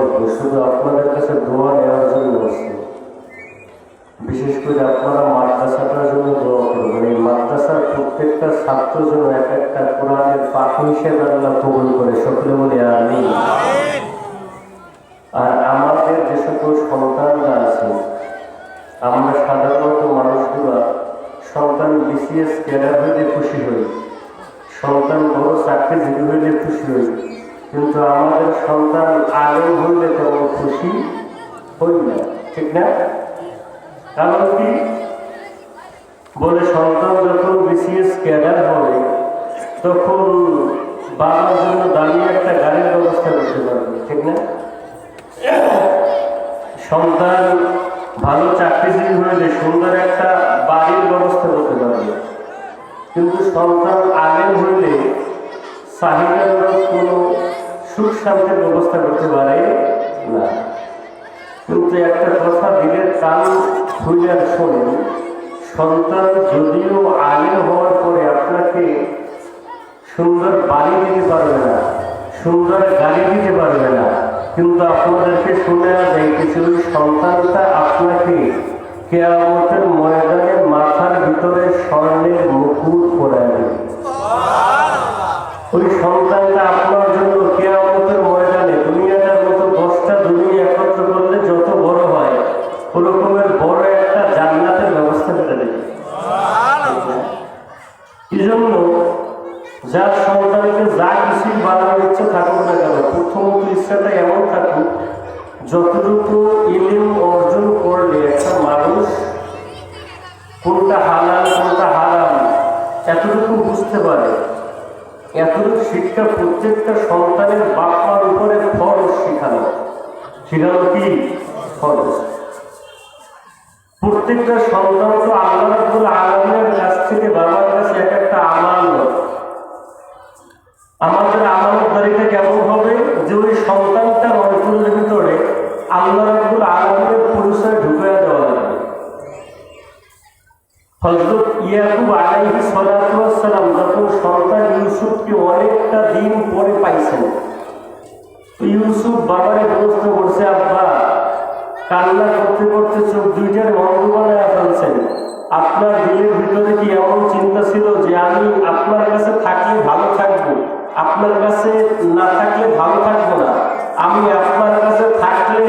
অল্প শুধু আপনাদের কাছে দোয়া নেওয়ার জন্য বসে। বিশেষ করে আপনারা মাদ্রাসাটার জন্য দোয়া করবেন। এই মাদ্রাসার প্রত্যেকটা ছাত্র জন্য এক একটা কোরআনের পাঠ হিসেবে আল্লাহ কবুল করে। সকলে বলে আমি আর আমাদের যে সকল সন্তানরা আছে, আমরা সাধারণত মানুষগুলা সন্তান বিসিএস ক্যাডার হইলে খুশি হই। সন্তান বড় চাকরিজীবী হইলে খুশি হই। কিন্তু আমাদের সন্তান আগে হইলে তেমন খুশি হই না, ঠিক না? কারণ কি বলে সন্তান যখন বিসিএস ক্যাডার হবে, তখন বাবার জন্য দাঁড়িয়ে একটা গাড়ির ব্যবস্থা করতে পারবে, ঠিক না? সন্তান ভালো চাকরিজীবী হইলে সুন্দর একটা বাড়ির ব্যবস্থা করতে পারবে। কিন্তু সন্তান আগে হইলে চাহিদার কোনো সুখ ব্যবস্থা করতে পারে? না। কিন্তু একটা কথা দিলের কান খুঁজার শোনেন সন্তান যদিও আগে হওয়ার পরে আপনাকে সুন্দর বাড়ি দিতে পারবে না সুন্দর গাড়ি দিতে পারবে না কিন্তু আপনাদেরকে শুনে যাইতেছে ওই সন্তানটা আপনাকে কেয়ামতের ময়দানে মাথার ভিতরে স্বর্ণের মুকুট দেবে। ওই সন্তানটা আপনার সন্তানের বাপার উপরে ফরজ শিখানো শিখানো কি? ফরজ প্রত্যেকটা সন্তান তো আল্লাহ রাব্বুল কাছ থেকে বাবার কাছে এক একটা আমানত আমাদের আমানতদারিটা কেমন হবে? যে ওই সন্তানটা অন্তরের ভিতরে আল্লাহ রাব্বুল আলামিনের পরিচয় যাবে হজরত ইয়াকুব আলাইহি যখন সন্তান ইউসুফকে অনেকটা দিন পরে পাইছেন ইউসুফ বাবারে প্রশ্ন করছে, আব্বা, কান্না করতে করতে চোখ দুইটার আপনার দিলের ভিতরে কি এমন চিন্তা ছিল যে আমি আপনার কাছে থাকলে ভালো থাকব? আপনার কাছে না থাকলে ভালো থাকব না। আমি আপনার কাছে থাকলে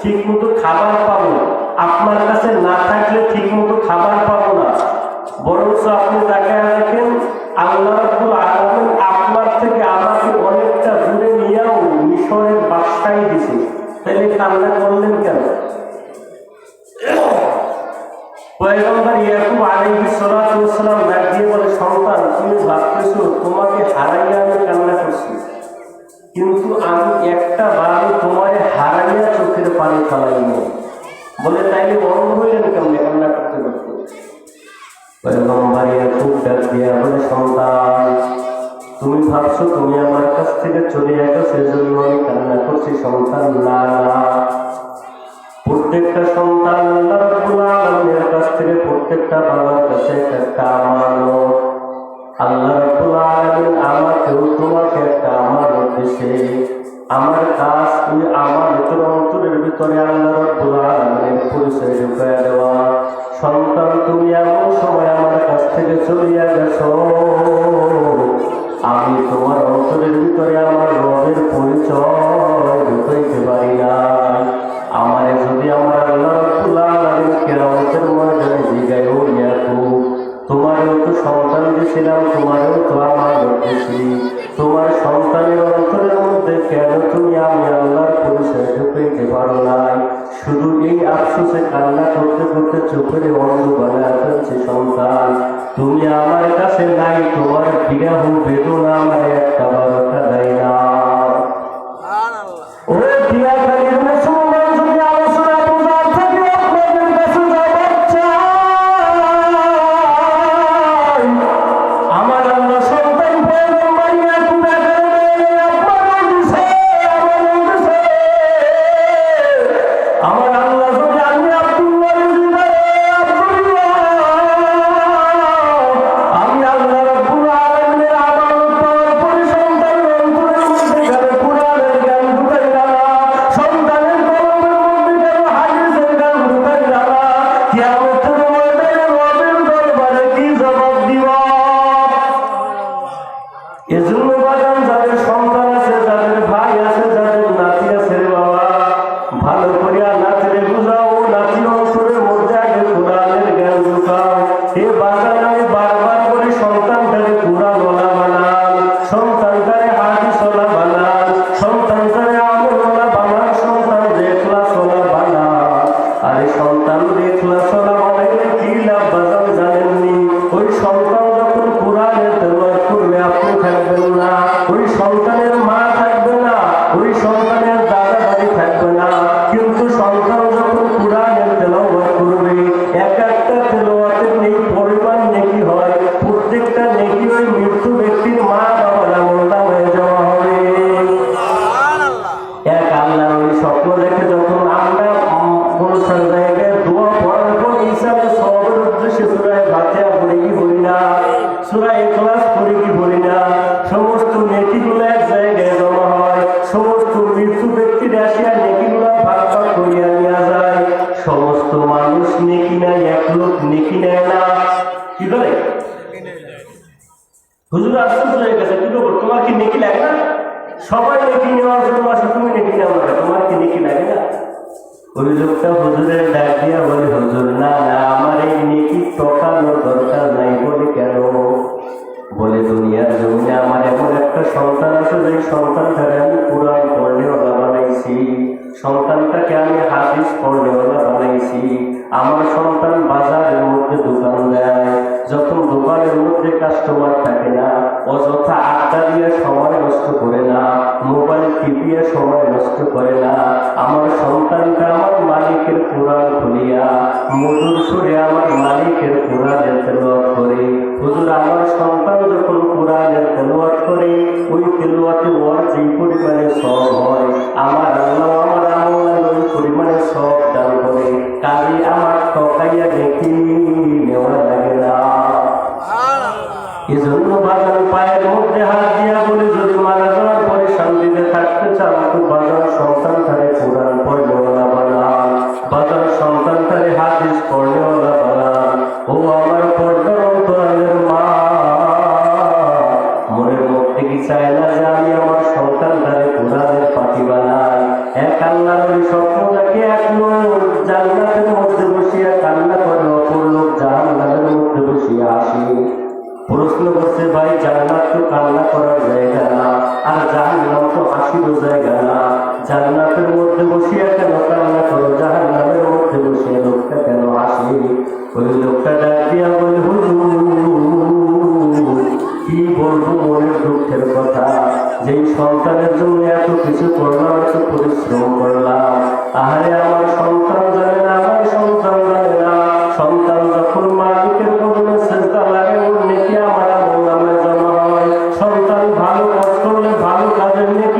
ঠিক মতো খাবার পাবো। আপনার কাছে না থাকলে ঠিক মতো খাবার পাবো আপনি কাছ থেকে চলে গেছো সেজন্য আমি কান্না করছি, সন্তান না প্রত্যেকটা সন্তান আল্লাহ রাব্বুল আলামিনের কাছ থেকে প্রত্যেকটা বাবার কাছে একটা আল্লাহ আলামিন আমাকেও তোমাকে একটা আমানত দিয়েছে। আমার কাজ তুমি আমার ভিতর অন্তরের ভিতরে আল্লাহ আলামিনের পরিচয় ঢুকায় দেওয়া। সন্তান তুমি এমন সময় আমার কাছ থেকে চলিয়া গেছো। আমি তোমার অন্তরের ভিতরে আমার সবাই নেকি নেওয়ার জন্য আসে তুমি নেকি নেও না? তোমার কি নেকি লাগে না? অভিযোগটা হুজুরের ডাক দিয়া বলে, হুজুর, না না, আমার এই নেকি টকানোর দরকার নাই বলে কেন? বলে, দুনিয়ার জমিনে আমার এমন একটা সন্তান আছে যে সন্তানটাকে আমি পুরাণ পড়লেও না বানাইছি। সন্তানটাকে আমি হাদিস পড়লেও না বানাইছি। আমার সন্তান বাজারের মধ্যে দোকান দেয়। যখন দোকানের মধ্যে কাস্টমার থাকে না, অযথা আড্ডা দিয়ে সময়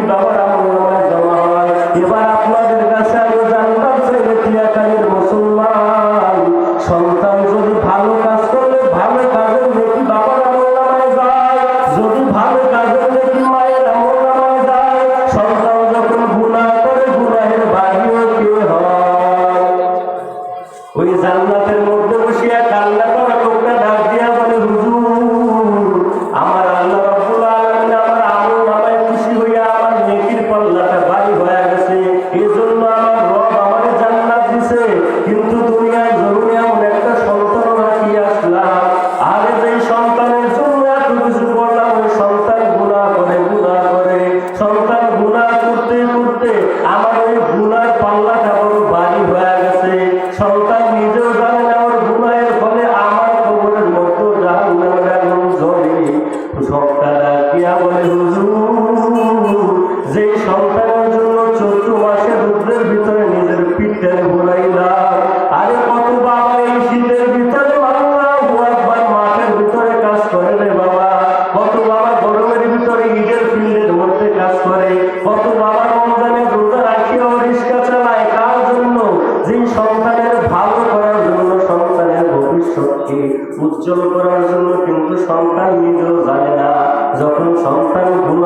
দাবার আমল নামায় জমা হয় এবার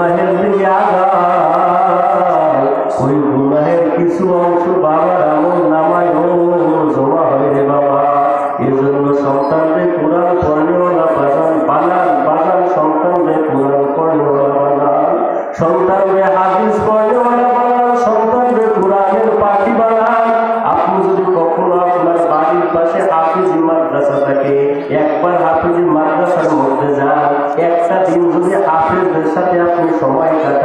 আল্লাহের সময়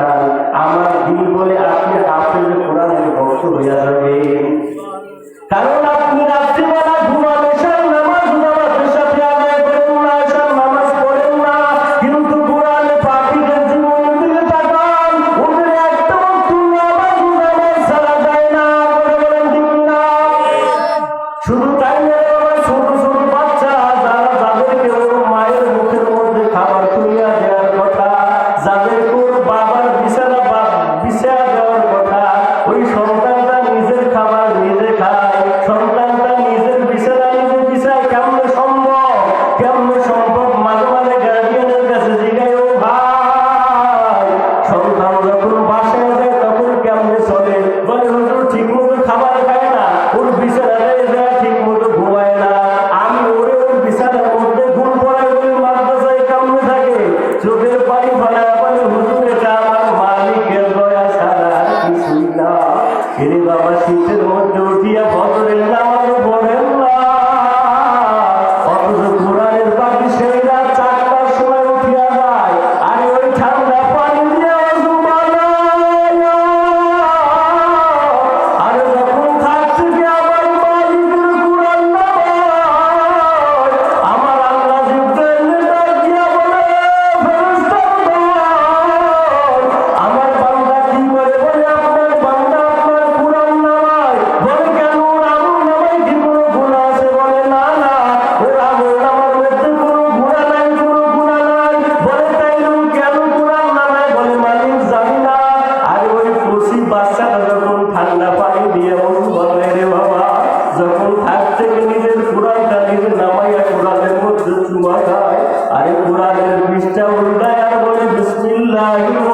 Lord.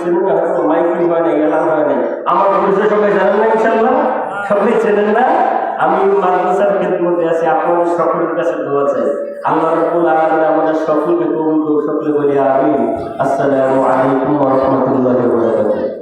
শুনুন হয়তো মাইকিং হয় নাই এলাম হয় নাই। আমার বিষয়ে সবাই জানেন না ইনশাল্লাহ সবাই চেনেন না? আমি মাদ্রাসার খেদমতে আছি আপনাদের সকলের কাছে দোয়া চাই। আল্লাহ রব্বুল আলামিন আমাদের সকলকে কবুল করুন সকলে বলি আমিন। আসসালামু আলাইকুম ওয়া রাহমাতুল্লাহি ওয়া বারাকাতুহু।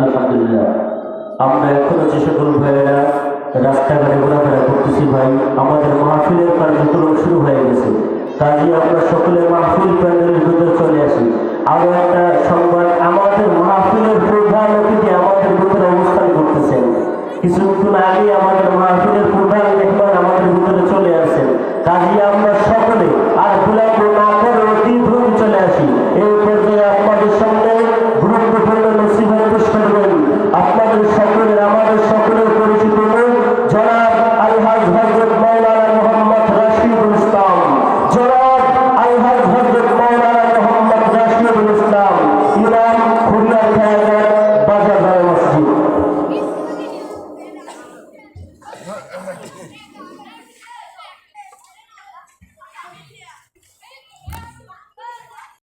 আলহামদুলিল্লাহ। আমরা এখনও যে সকল ভাইয়েরা রাস্তাঘাটে ঘোরাফেরা করতেছি ভাই, আমাদের মাহফিলের কার্যক্রম শুরু হয়ে গেছে। কাজে আমরা সকলে মাহফিল প্যান্ডেলের ভিতরে চলে আসি। আরও একটা সংবাদ, আমাদের মাহফিলের প্রধান অতিথি আমাদের ভিতরে অবস্থান করতেছেন। কিছুক্ষণ আগে আমাদের মাহফিলের প্রধান মেহমান আমাদের ভিতরে চলে আসেন কাজে আমরা সকলে আর গোলাপ না করে অতীত